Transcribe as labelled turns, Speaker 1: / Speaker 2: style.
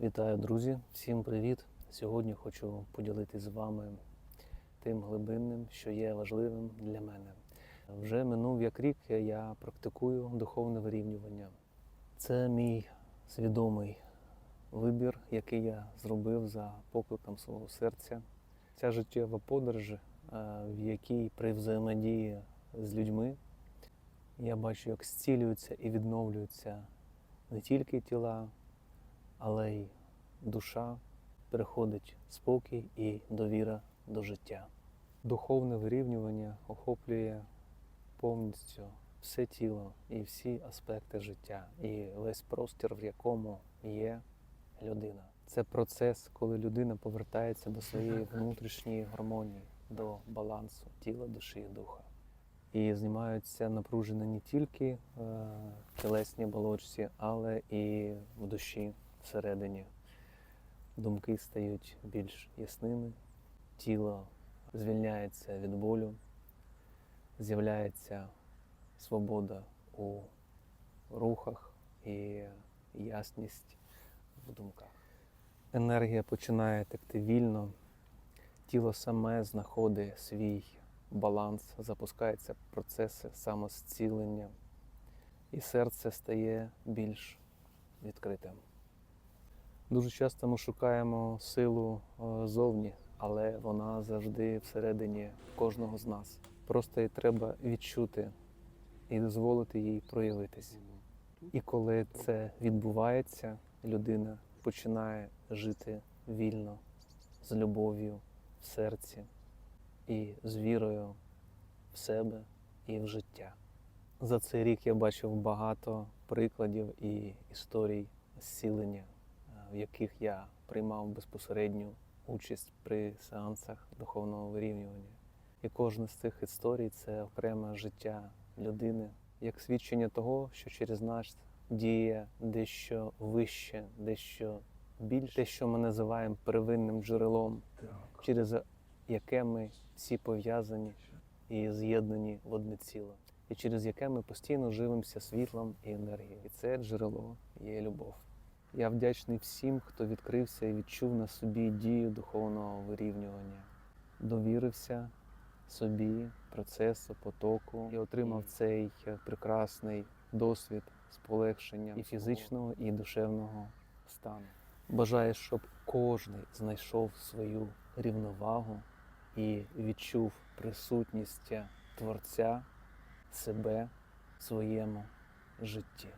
Speaker 1: Вітаю, друзі! Всім привіт! Сьогодні хочу поділитися з вами тим глибинним, що є важливим для мене. Вже минув як рік я практикую духовне вирівнювання. Це мій свідомий вибір, який я зробив за покликом свого серця. Ця життєва подорож, е, в якій при взаємодії з людьми я бачу, як зцілюються і відновлюються не тільки тіла, але й душа, переходить спокій і довіра до життя. Духовне вирівнювання охоплює повністю все тіло і всі аспекти життя, і весь простір, в якому є людина. Це процес, коли людина повертається до своєї внутрішньої гармонії, до балансу тіла, душі і духа. І знімаються напруження не тільки е, в тілесній оболочці, але і в душі всередині. Думки стають більш ясними, тіло звільняється від болю, з'являється свобода у рухах і ясність в думках. Енергія починає текти вільно, тіло саме знаходить свій баланс, запускаються процеси самозцілення, і серце стає більш відкритим. Дуже часто ми шукаємо силу е, зовні, але вона завжди всередині кожного з нас. Просто її треба відчути і дозволити їй проявитись. І коли це відбувається, людина починає жити вільно, з любов'ю в серці і з вірою в себе і в життя. За цей рік я бачив багато прикладів і історій зцілення, в яких я приймав безпосередню участь при сеансах духовного вирівнювання. І кожна з цих історій це окреме життя людини, як свідчення того, що через нас діє дещо вище, дещо більше, те, що ми називаємо первинним джерелом, через яке ми всі пов'язані і з'єднані в одне ціло, і через яке ми постійно живемося світлом і енергією. І це джерело є любов. Я вдячний всім, хто відкрився і відчув на собі дію духовного вирівнювання, довірився собі, процесу, потоку і отримав цей прекрасний досвід з полегшенням і фізичного, і душевного стану. Бажаю, щоб кожен знайшов свою рівновагу і відчув присутність Творця себе в своєму житті.